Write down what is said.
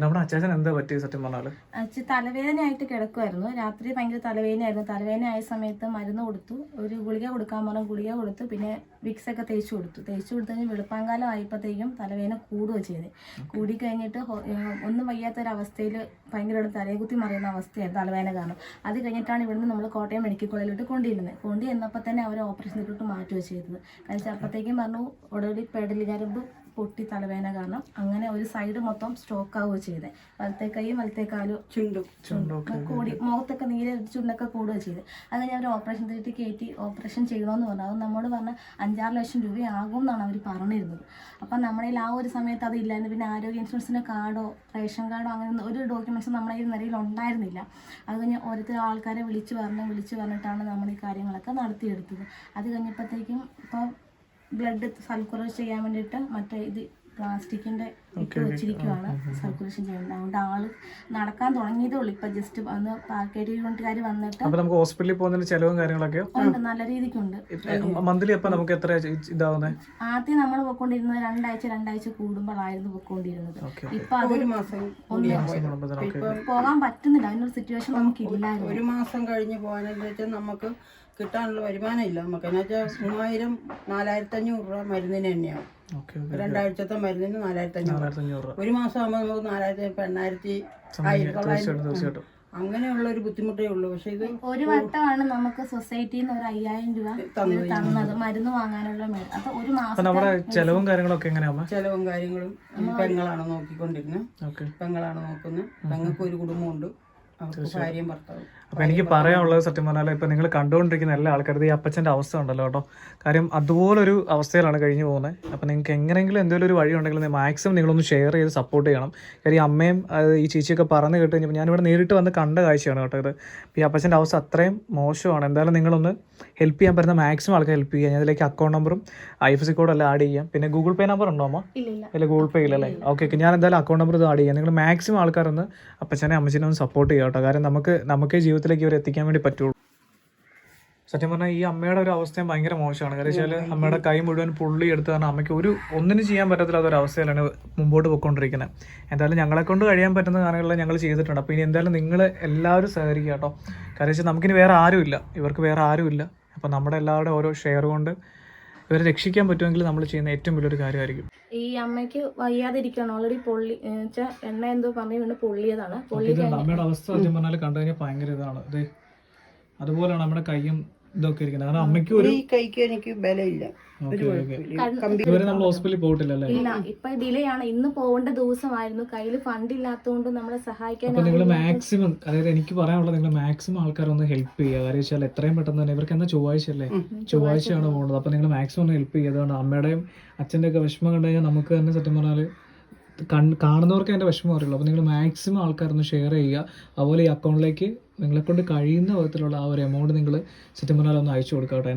നമ്മുടെ അച്ചാച്ചൻ എന്താ പറ്റിയത് സത്യം പറഞ്ഞാൽ? അച്ഛൻ തലവേദനയായിട്ട് കിടക്കുമായിരുന്നു രാത്രി ഭയങ്കര തലവേദനയായിരുന്നു. തലവേദന ആയ സമയത്ത് മരുന്ന് കൊടുത്തു. ഒരു ഗുളിക കൊടുക്കാൻ പറഞ്ഞു. ഗുളിക കൊടുത്തു. പിന്നെ വിക്സ് ഒക്കെ തേച്ചു കൊടുത്തു. തേച്ചു കൊടുത്തു കഴിഞ്ഞ് വെളുപ്പാങ്കാലം ആയപ്പോഴത്തേക്കും തലവേദന കൂടുക ചെയ്ത്. കൂടി കഴിഞ്ഞിട്ട് ഒന്നും വയ്യാത്തൊരവസ്ഥയിൽ ഭയങ്കര തലകുത്തി മറിയുന്ന അവസ്ഥയായിരുന്നു തലവേദന കാരണം. അത് കഴിഞ്ഞിട്ടാണ് ഇവിടുന്ന് നമ്മൾ കോട്ടയം മെഡിക്കൽ കോളേജിലോട്ട് കൊണ്ടുവരുന്നത്. കൊണ്ടു ചെന്നപ്പോൾ തന്നെ അവർ ഓപ്പറേഷനിലോട്ട് മാറ്റുകയോ ചെയ്തത്. വെച്ചിരുന്നത് അപ്പോഴത്തേക്കും പറഞ്ഞു ഉടനടി പെടലി ഞരമ്പ് പൊട്ടി തലവേന കാരണം അങ്ങനെ ഒരു സൈഡ് മൊത്തം സ്ട്രോക്ക് ആവുക ചെയ്തത് വലത്തെ കൈയും വലത്തെ കാലും ചുണ്ടും കൂടി മുഖത്തൊക്കെ നീര് ചുണ്ടൊക്കെ കൂടുക ചെയ്ത്. അത് ഞാൻ അവർ ഓപ്പറേഷൻ തിയേറ്ററിൽ കയറ്റി ഓപ്പറേഷൻ ചെയ്യണമെന്ന് പറഞ്ഞു. അത് നമ്മോട് പറഞ്ഞ അഞ്ചാറ് ലക്ഷം രൂപയാകും എന്നാണ് അവർ പറഞ്ഞിരുന്നത്. അപ്പം നമ്മുടെ ആ ഒരു സമയത്ത് അത് ഇല്ലായിരുന്നു. പിന്നെ ആരോഗ്യ ഇൻഷുറൻസിന്റെ കാർഡോ റേഷൻ കാർഡോ അങ്ങനെ ഒരു ഡോക്യുമെന്റ്സും നമ്മുടെ ഈ നിലയിൽ ഉണ്ടായിരുന്നില്ല. അത് കഴിഞ്ഞ് ഓരോരുത്തർ ആൾക്കാരെ വിളിച്ച് പറഞ്ഞു വിളിച്ച് പറഞ്ഞിട്ടാണ് നമ്മൾ ഈ കാര്യങ്ങളൊക്കെ നടത്തിയെടുത്തത്. അത് കഴിഞ്ഞപ്പോഴത്തേക്കും ഇപ്പോൾ ബ്ലഡ് സർക്കുലേഷൻ ചെയ്യാൻ വേണ്ടിയിട്ട് മറ്റേ ഇത് പ്ലാസ്റ്റിക്കിന്റെ ഇട്ട് വെച്ചിരിക്കുവാണ്. സർക്കുലേഷൻ ചെയ്യുന്നത്. അതുകൊണ്ട് ആൾ നടക്കാൻ തുടങ്ങിയതേ ഉള്ളൂ. ഇപ്പൊ ജസ്റ്റ് വന്ന് പാക്കേജ് യൂണിറ്റുകാർ വന്നിട്ട് അപ്പൊ നമുക്ക് ഹോസ്പിറ്റലിൽ പോകുന്നതിന് ചെലവും കാര്യങ്ങളൊക്കെ ഉണ്ട്. നല്ല രീതിക്കുണ്ട്. മന്ത്ലി അപ്പൊ നമുക്ക് എത്ര ഇതാവുന്നത് ആദ്യം നമ്മൾ പൊക്കോണ്ടിരുന്നത് രണ്ടാഴ്ച രണ്ടാഴ്ച കൂടുമ്പോഴായിരുന്നു പൊക്കോണ്ടിരുന്നത് ഓക്കെ ഇപ്പൊ അത് ഒരു മാസം പോകാൻ പറ്റുന്നില്ല. അതിനൊരു സിറ്റുവേഷൻ നമുക്ക് ഇല്ലായിരുന്നു ഒരു മാസം കഴിഞ്ഞ് പോകാനെന്ന് വെച്ചാൽ നമുക്ക് കിട്ടാനുള്ള വരുമാനം ഇല്ല നമുക്ക് എന്ന് വെച്ചാൽ മൂവായിരം നാലായിരത്തി അഞ്ഞൂറ് രൂപ മരുന്നിന് തന്നെയാവും ഓക്കെ രണ്ടാഴ്ചത്തെ മരുന്നിന് നാലായിരത്തി അഞ്ഞൂറ് രൂപ. ഒരു മാസം ആകുമ്പോൾ നമുക്ക് നാലായിരത്തി എണ്ണായിരത്തി ആയിരത്തി തൊള്ളായിരം തീർച്ചയായിട്ടും തീർച്ചയായിട്ടും. അങ്ങനെയുള്ള ഒരു ബുദ്ധിമുട്ടേ ഉള്ളൂ. പക്ഷെ ഇത് ഒരു വട്ടമാണ് നമുക്ക് സൊസൈറ്റിയിൽ നിന്ന് ഒരു അയ്യായിരം രൂപ തന്നത്. മരുന്ന് വാങ്ങാനുള്ള അപ്പൊ ഒരു മാസം നമ്മുടെ ചെലവും കാര്യങ്ങളൊക്കെ എങ്ങനെയാ ചെലവും കാര്യങ്ങളും പെങ്ങളാണ് നോക്കിക്കൊണ്ടിരുന്നത് പെങ്ങളാണ് നോക്കുന്നത് പെങ്ങൾക്ക് ഒരു കുടുംബമുണ്ട് അപ്പൊ എനിക്ക് പറയാനുള്ളത് സത്യം പറഞ്ഞാൽ ഇപ്പൊ നിങ്ങൾ കണ്ടുകൊണ്ടിരിക്കുന്ന എല്ലാ ആൾക്കാരും ഈ അപ്പച്ചന്റെ അവസ്ഥ ഉണ്ടല്ലോ കേട്ടോ. കാര്യം അതുപോലൊരു അവസ്ഥയിലാണ് കഴിഞ്ഞു പോകുന്നത്. അപ്പൊ നിങ്ങൾക്ക് എങ്ങനെയെങ്കിലും എന്തെങ്കിലും ഒരു വഴി ഉണ്ടെങ്കിൽ മാക്സിമം നിങ്ങളൊന്ന് ഷെയർ ചെയ്ത് സപ്പോർട്ട് ചെയ്യണം. കാര്യം ഈ അമ്മയും ഈ ചേച്ചിയൊക്കെ പറഞ്ഞു കേട്ട് കഴിഞ്ഞപ്പോൾ ഞാനിവിടെ നേരിട്ട് വന്ന് കണ്ട കാഴ്ചയാണ് കേട്ടോ ഇത്. ഇപ്പൊ ഈ അപ്പച്ചന്റെ അവസ്ഥ അത്രയും മോശമാണ്. എന്തായാലും നിങ്ങളൊന്ന് ഹെൽപ്പ് ചെയ്യാൻ പറ്റുന്ന മാക്സിമം ആൾക്കാർ ഹെൽപ്പ് ചെയ്യുക. ഞാൻ അതിലേക്ക് അക്കൗണ്ട് നമ്പറും ഐ എഫ് സി കോഡെല്ലാം എല്ലാം ആഡ് ചെയ്യാം. പിന്നെ ഗൂഗിൾ പേ നമ്പർ ഉണ്ടോ അമ്മ? ഇല്ല ഗൂഗിൾ പേ ഇല്ലല്ലേ ഓക്കെ ഓക്കെ ഞാൻ എന്തായാലും അക്കൗണ്ട് നമ്പർ ഇത് ആഡ് ചെയ്യാം. നിങ്ങൾ മാക്സിമം ആൾക്കാരൊന്ന് അപ്പച്ചനെ അമ്മച്ചനെ ഒന്ന് സപ്പോർട്ട് ചെയ്യുക കേട്ടോ. കാരണം നമുക്ക് നമുക്ക് ജീവിതത്തിലേക്ക് ഇവരെ എത്തിക്കാൻ വേണ്ടി പറ്റുള്ളൂ. സത്യം പറഞ്ഞാൽ ഈ അമ്മയുടെ ഒരു അവസ്ഥയും ഭയങ്കര മോശമാണ്. കാര്യം വെച്ചാൽ അമ്മയുടെ കൈ മുഴുവൻ പുള്ളി എടുത്ത് കാരണം അമ്മയ്ക്ക് ഒരു ഒന്നിനും ചെയ്യാൻ പറ്റത്തില്ലാത്ത ഒരു അവസ്ഥയിലാണ് മുമ്പോട്ട് പോയിക്കൊണ്ടിരിക്കുന്നത് എന്തായാലും ഞങ്ങളെ കൊണ്ട് കഴിയാൻ പറ്റുന്ന കാര്യങ്ങളെല്ലാം ഞങ്ങൾ ചെയ്തിട്ടുണ്ട്. അപ്പോൾ ഇനി എന്തായാലും നിങ്ങൾ എല്ലാവരും സഹകരിക്കുക കേട്ടോ. കാര്യം വെച്ചാൽ നമുക്കിനി വേറെ ആരുമില്ല. ഇവർക്ക് വേറെ ആരുമില്ല. അപ്പോൾ നമ്മുടെ എല്ലാവരുടെ ഓരോ ഷെയർ കൊണ്ട് ഇവരെ രക്ഷിക്കാൻ പറ്റുമെങ്കിൽ നമ്മൾ ചെയ്യുന്ന ഏറ്റവും വലിയൊരു കാര്യമായിരിക്കും. ഈ അമ്മയ്ക്ക് വയ്യാതിരിക്കണം ഓൾറെഡി പൊള്ളി വെച്ചാൽ എണ്ണ എന്തോ പറഞ്ഞു വീണ് പൊള്ളിയതാണ്. പൊള്ളി അമ്മയുടെ അവസ്ഥ സത്യം പറഞ്ഞാൽ കണ്ടു കഴിഞ്ഞാൽ ഭയങ്കര ഇതാണ്. അതുപോലെയാണ് നമ്മുടെ കയ്യും ഇതൊക്കെ ഇരിക്കുന്നത്. കാരണം അമ്മയ്ക്ക് ഒരു ഈ കൈക്ക് എനിക്ക് ബലമില്ല. ഒരു ഓക്കെ. ഓക്കെ കുഴപ്പമില്ല കമ്പി ഇതുവരെ നമ്മൾ ഹോസ്പിറ്റലിൽ പോയിട്ടില്ലല്ലേ ഇല്ല ഇപ്പൊ ഡിലേ ആണ് ഇന്ന് പോകേണ്ട ദിവസമായിരുന്നു. കയ്യിൽ ഫണ്ട് ഇല്ലാത്തതുകൊണ്ട് നമ്മളെ സഹായിക്കാൻ നിങ്ങൾ മാക്സിമം അതായത് എനിക്ക് പറയാനുള്ളത് നിങ്ങൾ മാക്സിമം ആൾക്കാരൊന്ന് ഹെൽപ്പ് ചെയ്യുക. കാര്യം വെച്ചാൽ എത്രയും പെട്ടെന്ന് തന്നെ ഇവർക്ക് എന്നാ ചൊവ്വാഴ്ച അല്ലേ? ചൊവ്വാഴ്ചയാണ് പോകുന്നത് അപ്പൊ നിങ്ങൾ മാക്സിമം ഒന്ന് ഹെൽപ്പ് ചെയ്യുക. അതുകൊണ്ട് അമ്മയുടെയും അച്ഛന്റെ ഒക്കെ വിഷമം കണ്ടു കഴിഞ്ഞാൽ നമുക്ക് തന്നെ സത്യം പറഞ്ഞാൽ കൺ- കാണുന്നവർക്ക് എന്റെ വിഷമം അറിയുള്ളൂ. അപ്പോൾ നിങ്ങൾ മാക്സിമം ആൾക്കാരൊന്ന് ഷെയർ ചെയ്യുക. അതുപോലെ ഈ അക്കൗണ്ടിലേക്ക് നിങ്ങളെ കൊണ്ട് കഴിയുന്ന വിധത്തിലുള്ള ആ ഒരു എമൗണ്ട് നിങ്ങൾ സത്യം പറഞ്ഞാൽ ഒന്ന് അയച്ചു കൊടുക്കുക